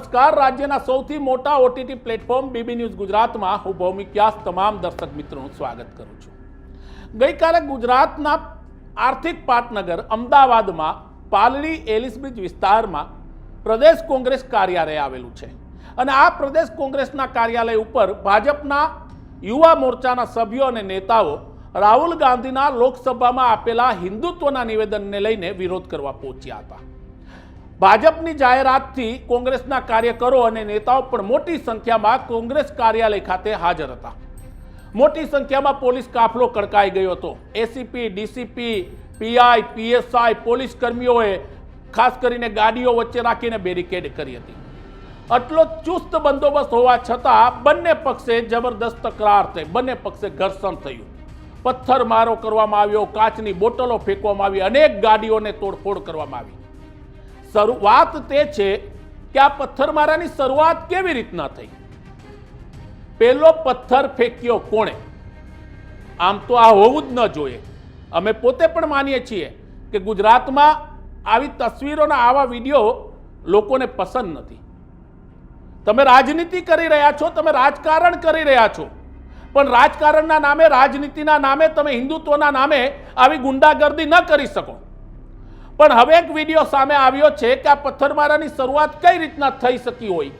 નમસ્કાર. રાજ્યના સૌથી મોટા ઓટીટી પ્લેટફોર્મ બીબી ન્યૂઝ ગુજરાતમાં હું ભૌમિક વ્યાસ તમામ દર્શક મિત્રોનું સ્વાગત કરું છું. ગઈકાલે ગુજરાતના આર્થિક પાટનગર, અમદાવાદમાં પાલડી એલિસબ્રિજ વિસ્તારમાં પ્રદેશ કોંગ્રેસ કાર્યાલય આવેલું છે. અને આ પ્રદેશ કોંગ્રેસના કાર્યાલય ઉપર ભાજપના યુવા મોરચાના સભ્યો અને નેતાઓ રાહુલ ગાંધીના લોકસભામાં આપેલા હિન્દુત્વના નિવેદનને લઈને વિરોધ કરવા પહોંચ્યા હતા. ભાજપની જાહેરાતથી કોંગ્રેસના કાર્યકરો અને નેતાઓ પણ મોટી સંખ્યામાં કોંગ્રેસ કાર્યાલય ખાતે હાજર હતા. મોટી સંખ્યામાં પોલીસ કાફલો કડકાઈ ગયો હતો. ACP DCP PI PSI police કર્મીઓએ ખાસ કરીને ગાડીઓ વચ્ચે રાખીને બેરિકેડ કરી હતી. આટલો ચુસ્ત બંદોબસ્ત હોવા છતાં બંને પક્ષે જબરદસ્ત તકરાર થઈ, બંને પક્ષે ઘર્ષણ થયું. પથ્થરમારો કરવામાં આવ્યો, કાચની બોટલો ફેંકવામાં આવી, અનેક ગાડીઓને તોડફોડ કરવામાં આવી. શરૂઆત તે છે કે આ પથ્થરમારાની શરૂઆત કેવી રીતના થઈ? પહેલો પથ્થર ફેંક્યો કોણે? આમ તો આ હોવું જ ન જોઈએ. અમે પોતે પણ માનીએ છીએ કે ગુજરાતમાં આવી તસવીરોના આવા વીડિયો લોકોને પસંદ નથી. તમે રાજનીતિ કરી રહ્યા છો, તમે રાજકારણ કરી રહ્યા છો. પણ રાજકારણના નામે, રાજનીતિના નામે, તમે હિન્દુત્વના નામે આવી ગુંડાગર્દી ન કરી શકો. પણ હવે એક વીડિયો સામે આવ્યો છે કે આ પથ્થરમારાની શરૂઆત કઈ રીતના થઈ શકી હોય?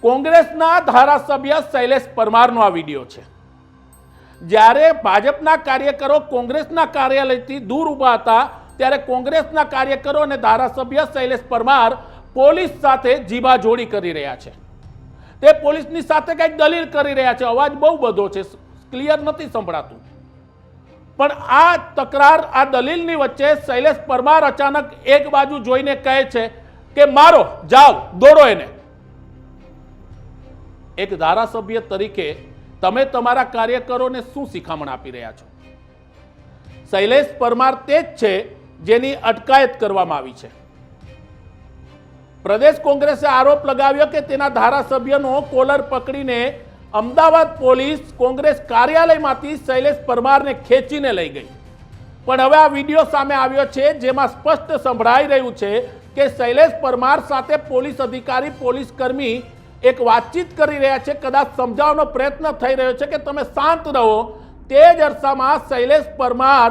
કોંગ્રેસના ધારાસભ્ય શૈલેષ પરમારનો આ વીડિયો છે. જ્યારે ભાજપના કાર્યકરો કોંગ્રેસના કાર્યાલયથી દૂર ઊભા હતા, ત્યારે કોંગ્રેસના કાર્યકરો અને ધારાસભ્ય શૈલેષ પરમાર પોલીસ સાથે જીભાજોડી કરી રહ્યા છે. તે પોલીસની સાથે કંઈક દલીલ કરી રહ્યા છે. અવાજ બહુ બધો છે. ક્લિયર નથી સંભળાતું. પણ આ તકરાર, આ દલીલની વચ્ચે શૈલેષ પરમાર અચાનક એક બાજુ જોઈને કહે છે કે, મારો જાઓ દોડો એને. એક ધારાસભ્ય તરીકે તમે તમારા કાર્યકરોને શું શિખામણ આપી રહ્યા છો? શૈલેષ પરમાર તે જ છે જેની અટકાયત કરવામાં આવી છે. પ્રદેશ કોંગ્રેસે આરોપ લગાવ્યો કે તેના ધારાસભ્યનો કોલર પકડીને અમદાવાદ પોલીસ કોંગ્રેસ કાર્યાલયમાંથી શૈલેષ પરમારને ખેંચીને લઈ ગઈ. પણ હવે આ વીડિયો સામે આવ્યો છે, જેમાં સ્પષ્ટ સંભળાઈ રહ્યું છે કે શૈલેષ પરમાર સાથે પોલીસ અધિકારી, પોલીસ કર્મી એક વાતચીત કરી રહ્યા છે. કદાચ સમજાવવાનો પ્રયત્ન થઈ રહ્યો છે કે તમે શાંત રહો. તે જ અરસામાં શૈલેષ પરમાર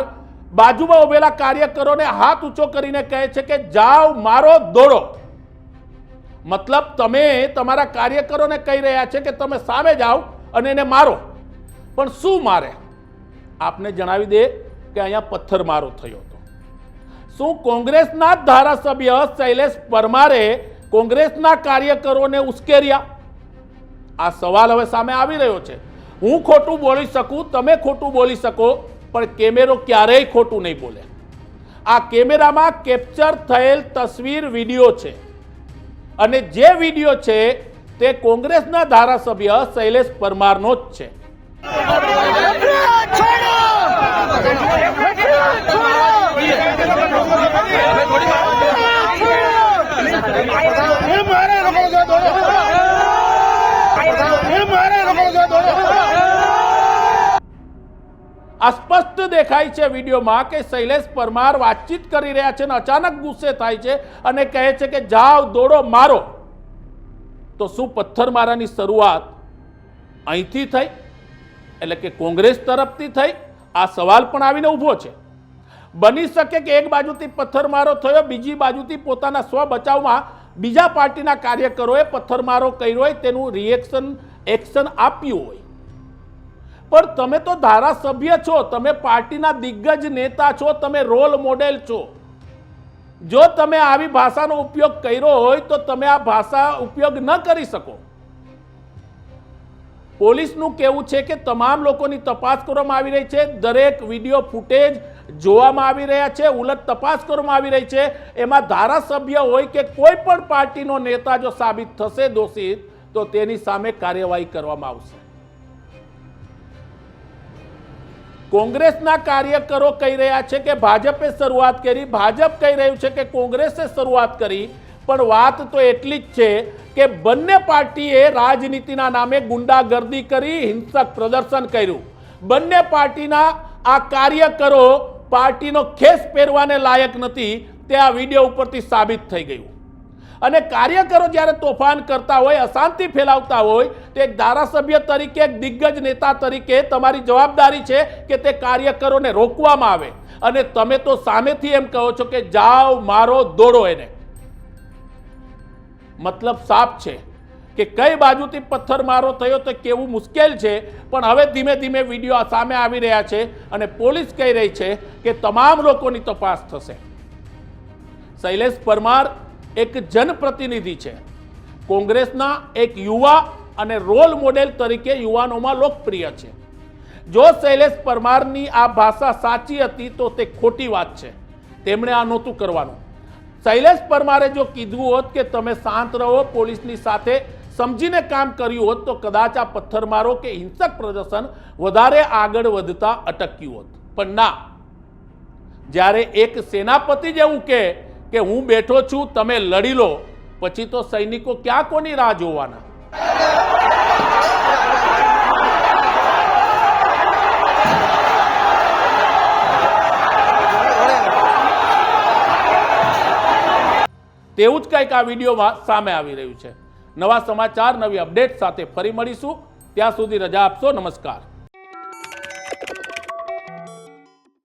બાજુમાં ઉભેલા કાર્યકરોને હાથ ઊંચો કરીને કહે છે કે, જાઓ, મારો દોડો મતલબ તમે તમારા કાર્યકરોને કહી રહ્યા છે કે તમે સામે જાઓ અને એને મારો. પણ શું મારે? આપને જણાવી દે કે અહીંયા પથ્થરમારો થયો હતો. શું કોંગ્રેસના જ ધારાસભ્ય શૈલેષ પરમારે કોંગ્રેસના કાર્યકરોને ઉશ્કેર્યા? આ સવાલ હવે સામે આવી રહ્યો છે. હું ખોટું બોલી શકું, તમે ખોટું બોલી શકો, પણ કેમેરો ક્યારેય ખોટું નહીં બોલે. આ કેમેરામાં કેપ્ચર થયેલ તસવીર વીડિયો છે. અને જે વીડિયો છે તે કોંગ્રેસના ધારાસભ્ય શૈલેષ પરમારનો જ છે. મારે લોકો આ સ્પષ્ટ દેખાય છે વિડીયોમાં કે શૈલેષ પરમાર વાતચીત કરી રહ્યા છે અને અચાનક ગુસ્સે થાય છે અને કહે છે કે જાઓ દોડો, મારો. તો શું પથ્થરમારાની શરૂઆત અહીંથી થઈ? એટલે કે કોંગ્રેસ તરફથી થઈ? આ સવાલ પણ આવીને ઊભો છે. બની શકે કે એક બાજુથી પથ્થરમારો થયો, બીજી બાજુથી પોતાના સ્વ બચાવમાં બીજા પાર્ટીના કાર્યકરોએ પથ્થરમારો કર્યો હોય તેનું રિએક્શન એક્શન આપ્યું હોય. પણ તમે તો ધારાસભ્ય છો, તમે પાર્ટીના દિગ્ગજ નેતા છો, તમે રોલ મોડેલ છો. જો તમે આવી ભાષાનો ઉપયોગ કર્યો હોય તો તમે આ ભાષા ઉપયોગ ન કરી શકો. પોલીસનું કહેવું છે કે તમામ લોકોની તપાસ કરવામાં આવી રહી છે, દરેક વીડિયો ફૂટેજ જોવામાં આવી રહ્યા છે, ઉલટ તપાસ કરવામાં આવી રહી છે. એમાં ધારાસભ્ય હોય કે કોઈ પણ પાર્ટીનો નેતા જો સાબિત થશે દોષિત, તો તેની સામે કાર્યવાહી કરવામાં આવશે. કોંગ્રેસના કાર્યકરો કહી રહ્યા છે કે ભાજપે શરૂઆત કરી, ભાજપ કહી રહ્યું છે કે કોંગ્રેસે શરૂઆત કરી, પણ વાત તો એટલી જ છે કે બંને પાર્ટીએ રાજનીતિના નામે ગુંડાગર્દી કરી, હિંસક પ્રદર્શન કર્યું. બંને પાર્ટીના આ કાર્યકરો પાર્ટીનો ખેસ પહેરવાને લાયક નથી, તે આ વીડિયો ઉપરથી સાબિત થઈ ગયું. અને કાર્યકરો જ્યારે તોફાન કરતા હોય, અશાંતિ ફેલાવતા હોય, તો એક ધારાસભ્ય તરીકે, એક દિગ્ગજ નેતા તરીકે તમારી જવાબદારી છે કે તે કાર્યકરોને રોકવામાં આવે. અને તમે તો સામેથી એમ કહો છો કે, જાઓ, મારો દોડો એને. મતલબ સાફ છે કે કઈ બાજુથી પથ્થરમારો થયો તો કેવું મુશ્કેલ છે, પણ હવે ધીમે ધીમે વીડિયો સામે આવી રહ્યા છે અને પોલીસ કહી રહી છે કે તમામ લોકોની તપાસ થશે. શૈલેષ પરમાર એક જનપ્રતિનિધિ છે. કોંગ્રેસના એક યુવા અને રોલ મોડેલ તરીકે યુવાનોમાં લોકપ્રિય છે. જો શૈલેષ પરમારની આ ભાષા સાચી હતી તો તે ખોટી વાત છે. તેમણે આ નહોતું કરવાનું. શૈલેષ પરમારે જો કીધું હોત કે તમે શાંત રહો, પોલીસની સાથે સમજીને કામ કર્યું હોત તો કદાચ આ પથ્થરમારો કે હિંસક પ્રદર્શન વધારે આગળ વધતા અટક્યું હોત. પણ ના. જ્યારે એક સેનાપતિ જ એવું કહે કે હું બેઠો છું, તમે લડી લો. પછી તો સૈનિકો ક્યાં કોની રાહ જોવાના? તેવું જ કંઈક આ વિડીયોમાં સામે આવી રહ્યું છે. નવા સમાચાર, નવી અપડેટ સાથે ફરી મળીશું. ત્યાં સુધી રજા આપશો. નમસ્કાર.